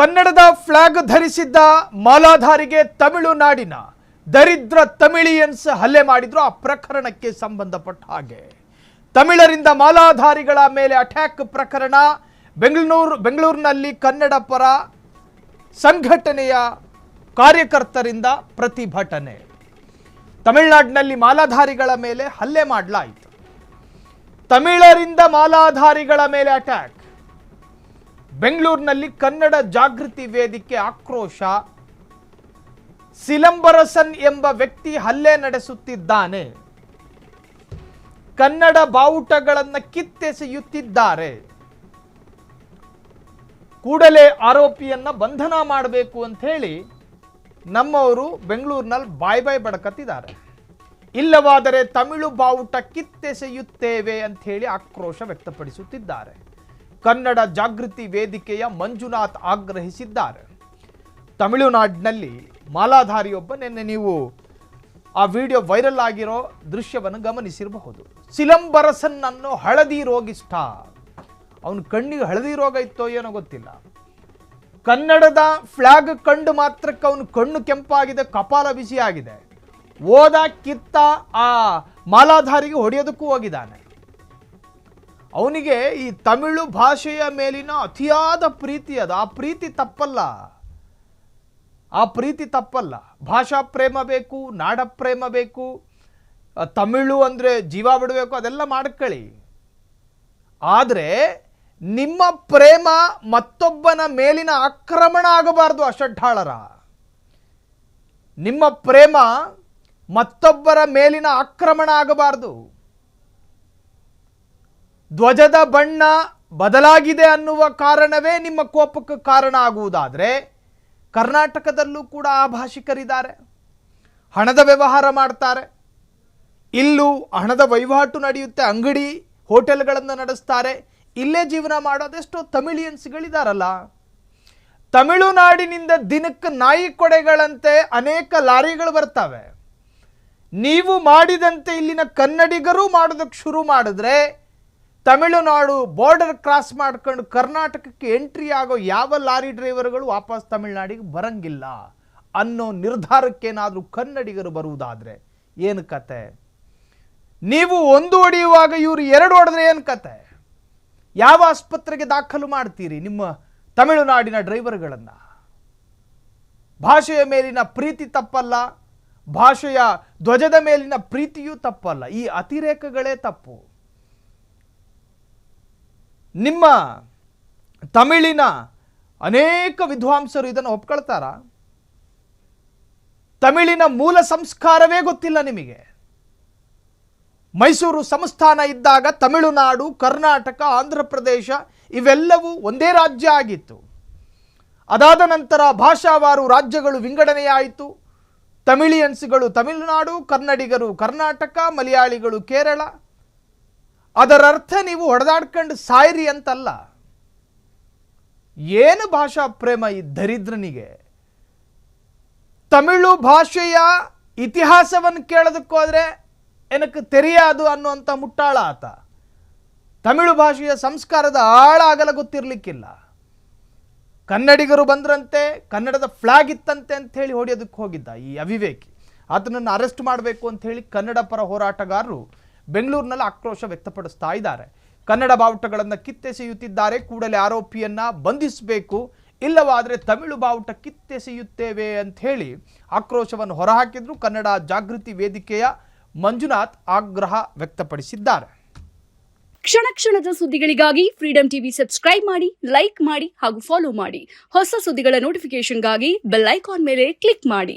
ಕನ್ನಡದ ಫ್ಲಾಗ್ ಧರಿಸಿದ್ದ ಮಾಲಾಧಾರಿಗೆ ತಮಿಳುನಾಡಿನ ದರಿದ್ರ ತಮಿಳಿಯನ್ಸ್ ಹಲ್ಲೆ ಮಾಡಿದ್ರು ಆ ಪ್ರಕರಣಕ್ಕೆ ಸಂಬಂಧಪಟ್ಟ ಹಾಗೆ. ತಮಿಳರಿಂದ ಮಾಲಾಧಾರಿಗಳ ಮೇಲೆ ಅಟ್ಯಾಕ್ ಪ್ರಕರಣ, ಬೆಂಗಳೂರು, ಬೆಂಗಳೂರಿನಲ್ಲಿ ಕನ್ನಡ ಪರ ಸಂಘಟನೆಯ ಕಾರ್ಯಕರ್ತರಿಂದ ಪ್ರತಿಭಟನೆ. ತಮಿಳುನಾಡಿನಲ್ಲಿ ಮಾಲಾಧಾರಿಗಳ ಮೇಲೆ ಹಲ್ಲೆ ಮಾಡಲಾಯಿತು. ತಮಿಳರಿಂದ ಮಾಲಾಧಾರಿಗಳ ಮೇಲೆ ಅಟ್ಯಾಕ್ ಬೆಂಗಳೂರಿನಲ್ಲಿ ಕನ್ನಡ ಜಾಗೃತಿ ವೇದಿಕೆ ಆಕ್ರೋಶ. ಸಿಲಂಬರಸನ್ ಎಂಬ ವ್ಯಕ್ತಿ ಹಲ್ಲೆ ನಡೆಸುತ್ತಿದ್ದಾನೆ. ಕನ್ನಡ ಬಾವುಟಗಳನ್ನು ಕಿತ್ತೆಸೆಯುತ್ತಿದ್ದಾರೆ. ಕೂಡಲೇ ಆರೋಪಿಯನ್ನ ಬಂಧನ ಮಾಡಬೇಕು ಅಂತ ಹೇಳಿ ನಮ್ಮವರು ಬೆಂಗಳೂರಿನಲ್ಲಿ ಬಾಯ್ ಬಾಯ್ ಬಡಕತ್ತಿದ್ದಾರೆ. ಇಲ್ಲವಾದರೆ ತಮಿಳು ಬಾವುಟ ಕಿತ್ತೆಸೆಯುತ್ತೇವೆ ಅಂತ ಹೇಳಿ ಆಕ್ರೋಶ ವ್ಯಕ್ತಪಡಿಸುತ್ತಿದ್ದಾರೆ. ಕನ್ನಡ ಜಾಗೃತಿ ವೇದಿಕೆಯ ಮಂಜುನಾಥ್ ಆಗ್ರಹಿಸಿದ್ದಾರೆ. ತಮಿಳುನಾಡಿನಲ್ಲಿ ಮಾಲಾಧಾರಿಯೊಬ್ಬ ನಿನ್ನೆ ನೀವು ಆ ವಿಡಿಯೋ ವೈರಲ್ ಆಗಿರೋ ದೃಶ್ಯವನ್ನು ಗಮನಿಸಿರಬಹುದು. ಸಿಲಂಬರಸನ್ ಅನ್ನೋ ಹಳದಿ ರೋಗಿಷ್ಠ ಅವನ ಕಣ್ಣಿಗೆ ಹಳದಿ ರೋಗ ಇತ್ತೋ ಏನೋ ಗೊತ್ತಿಲ್ಲ. ಕನ್ನಡದ ಫ್ಲಾಗ್ ಕಂಡು ಮಾತ್ರಕ್ಕೆ ಅವನು ಕಣ್ಣು ಕೆಂಪಾಗಿದೆ, ಕಪಾಲ ಬಿಸಿಯಾಗಿದೆ. ಓದ ಕಿತ್ತ ಆ ಮಾಲಾಧಾರಿಗೆ ಹೊಡೆಯೋದಕ್ಕೂ ಹೋಗಿದ್ದಾನೆ. ಅವನಿಗೆ ಈ ತಮಿಳು ಭಾಷೆಯ ಮೇಲಿನ ಅತಿಯಾದ ಪ್ರೀತಿ ಅದು. ಆ ಪ್ರೀತಿ ತಪ್ಪಲ್ಲ. ಆ ಪ್ರೀತಿ ತಪ್ಪಲ್ಲ. ಭಾಷಾ ಪ್ರೇಮ ಬೇಕು, ನಾಡ ಪ್ರೇಮ ಬೇಕು ತಮಿಳು ಅಂದರೆ ಜೀವ ಬಿಡಬೇಕು, ಅದೆಲ್ಲ ಮಾಡ್ಕೊಳ್ಳಿ. ಆದರೆ ನಿಮ್ಮ ಪ್ರೇಮ ಮತ್ತೊಬ್ಬನ ಮೇಲಿನ ಆಕ್ರಮಣ ಆಗಬಾರ್ದು ಅಷಡ್ಢಾಳರ ನಿಮ್ಮ ಪ್ರೇಮ ಮತ್ತೊಬ್ಬರ ಮೇಲಿನ ಆಕ್ರಮಣ ಆಗಬಾರದು. ಧ್ವಜದ ಬಣ್ಣ ಬದಲಾಗಿದೆ ಅನ್ನುವ ಕಾರಣವೇ ನಿಮ್ಮ ಕೋಪಕ್ಕೆ ಕಾರಣ ಆಗುವುದಾದರೆ ಕರ್ನಾಟಕದಲ್ಲೂ ಕೂಡ ಆ ಭಾಷಿಕರಿದ್ದಾರೆ. ಹಣದ ವ್ಯವಹಾರ ಮಾಡ್ತಾರೆ. ಇಲ್ಲೂ ಹಣದ ವಹಿವಾಟು ನಡೆಯುತ್ತೆ. ಅಂಗಡಿ ಹೋಟೆಲ್ಗಳನ್ನು ನಡೆಸ್ತಾರೆ. ಇಲ್ಲೇ ಜೀವನ ಮಾಡೋದೆಷ್ಟೋ ತಮಿಳಿಯನ್ಸ್ಗಳಿದಾರಲ್ಲ. ತಮಿಳುನಾಡಿನಿಂದ ದಿನಕ್ಕೆ ನಾಯಿ ಕೊಡೆಗಳಂತೆ ಅನೇಕ ಲಾರಿಗಳು ಬರ್ತವೆ. ನೀವು ಮಾಡಿದಂತೆ ಇಲ್ಲಿನ ಕನ್ನಡಿಗರು ಮಾಡೋದಕ್ಕೆ ಶುರು ಮಾಡಿದ್ರೆ ತಮಿಳುನಾಡು ಬಾರ್ಡರ್ ಕ್ರಾಸ್ ಮಾಡ್ಕೊಂಡು ಕರ್ನಾಟಕಕ್ಕೆ ಎಂಟ್ರಿ ಆಗೋ ಯಾವ ಲಾರಿ ಡ್ರೈವರ್ಗಳು ವಾಪಸ್ ತಮಿಳುನಾಡಿಗೆ ಬರಂಗಿಲ್ಲ ಅನ್ನೋ ನಿರ್ಧಾರಕ್ಕೇನಾದರೂ ಕನ್ನಡಿಗರು ಬರುವುದಾದರೆ ಏನು ಕತೆ? ನೀವು ಒಂದು ಹೊಡೆಯುವಾಗ ಇವರು ಎರಡು ಹೊಡೆದ್ರೆ ಏನು ಕತೆ? ಯಾವ ಆಸ್ಪತ್ರೆಗೆ ದಾಖಲು ಮಾಡ್ತೀರಿ ನಿಮ್ಮ ತಮಿಳುನಾಡಿನ ಡ್ರೈವರ್ಗಳನ್ನು ಭಾಷೆಯ ಮೇಲಿನ ಪ್ರೀತಿ ತಪ್ಪಲ್ಲ, ಭಾಷೆಯ ಧ್ವಜದ ಮೇಲಿನ ಪ್ರೀತಿಯೂ ತಪ್ಪಲ್ಲ, ಈ ಅತಿರೇಕಗಳೇ ತಪ್ಪು. ನಿಮ್ಮ ತಮಿಳಿನ ಅನೇಕ ವಿದ್ವಾಂಸರು ಇದನ್ನು ಒಪ್ಕೊಳ್ತಾರ? ತಮಿಳಿನ ಮೂಲ ಸಂಸ್ಕಾರವೇ ಗೊತ್ತಿಲ್ಲ ನಿಮಗೆ. ಮೈಸೂರು ಸಂಸ್ಥಾನ ಇದ್ದಾಗ ತಮಿಳುನಾಡು, ಕರ್ನಾಟಕ, ಆಂಧ್ರ ಪ್ರದೇಶ ಇವೆಲ್ಲವೂ ಒಂದೇ ರಾಜ್ಯ ಆಗಿತ್ತು. ಅದಾದ ನಂತರ ಭಾಷಾವಾರು ರಾಜ್ಯಗಳು ವಿಂಗಡಣೆಯಾಯಿತು. ತಮಿಳಿಯನ್ಸ್ಗಳು ತಮಿಳುನಾಡು, ಕನ್ನಡಿಗರು ಕರ್ನಾಟಕ, ಮಲಯಾಳಿಗಳು ಕೇರಳ ಅದರರ್ಥ ನೀವು ಹೊಡೆದಾಡ್ಕೊಂಡು ಸಾಯಿರಿ ಅಂತಲ್ಲ. ಏನು ಭಾಷಾ ಪ್ರೇಮ ಈ ದರಿದ್ರನಿಗೆ? ತಮಿಳು ಭಾಷೆಯ ಇತಿಹಾಸವನ್ನು ಕೇಳೋದಕ್ಕೋದ್ರೆ ಏನಕ್ಕೆ ತೆರೆಯಾದು ಅನ್ನುವಂಥ ಮುಟ್ಟಾಳ ಆತ. ತಮಿಳು ಭಾಷೆಯ ಸಂಸ್ಕಾರದ ಆಳ ಆಗಲ ಗೊತ್ತಿರಲಿಕ್ಕಿಲ್ಲ. ಕನ್ನಡಿಗರು ಬಂದ್ರಂತೆ, ಕನ್ನಡದ ಫ್ಲಾಗ್ ಇತ್ತಂತೆ ಅಂತ ಹೇಳಿ ಹೊಡೆಯೋದಕ್ಕೆ ಹೋಗಿದ್ದ ಈ ಅವಿವೇಕಿ. ಆತನನ್ನು ಅರೆಸ್ಟ್ ಮಾಡಬೇಕು ಅಂತ ಹೇಳಿ ಕನ್ನಡ ಪರ ಹೋರಾಟಗಾರರು ಬೆಂಗಳೂರಿನಲ್ಲಿ ಆಕ್ರೋಶ ವ್ಯಕ್ತಪಡಿಸ್ತಾ ಇದ್ದಾರೆ. ಕನ್ನಡ ಬಾವುಟಗಳನ್ನು ಕಿತ್ತೆಸೆಯುತ್ತಿದ್ದಾರೆ. ಕೂಡಲೇ ಆರೋಪಿಯನ್ನು ಬಂಧಿಸಬೇಕು. ಇಲ್ಲವಾದರೆ ತಮಿಳು ಬಾವುಟ ಕಿತ್ತೆಸೆಯುತ್ತೇವೆ ಅಂತ ಹೇಳಿ ಆಕ್ರೋಶವನ್ನು ಹೊರಹಾಕಿದ್ರು ಕನ್ನಡ ಜಾಗೃತಿ ವೇದಿಕೆಯ ಮಂಜುನಾಥ್ ಆಗ್ರಹ ವ್ಯಕ್ತಪಡಿಸಿದ್ದಾರೆ. ಕ್ಷಣ ಕ್ಷಣದ ಸುದ್ದಿಗಳಿಗಾಗಿ ಫ್ರೀಡಂ ಟಿವಿ ಸಬ್ಸ್ಕ್ರೈಬ್ ಮಾಡಿ ಲೈಕ್ ಮಾಡಿ ಹಾಗೂ ಫಾಲೋ ಮಾಡಿ. ಹೊಸ ಸುದ್ದಿಗಳ ನೋಟಿಫಿಕೇಶನ್ಗಾಗಿ ಬೆಲ್ ಐಕಾನ್ ಮೇಲೆ ಕ್ಲಿಕ್ ಮಾಡಿ.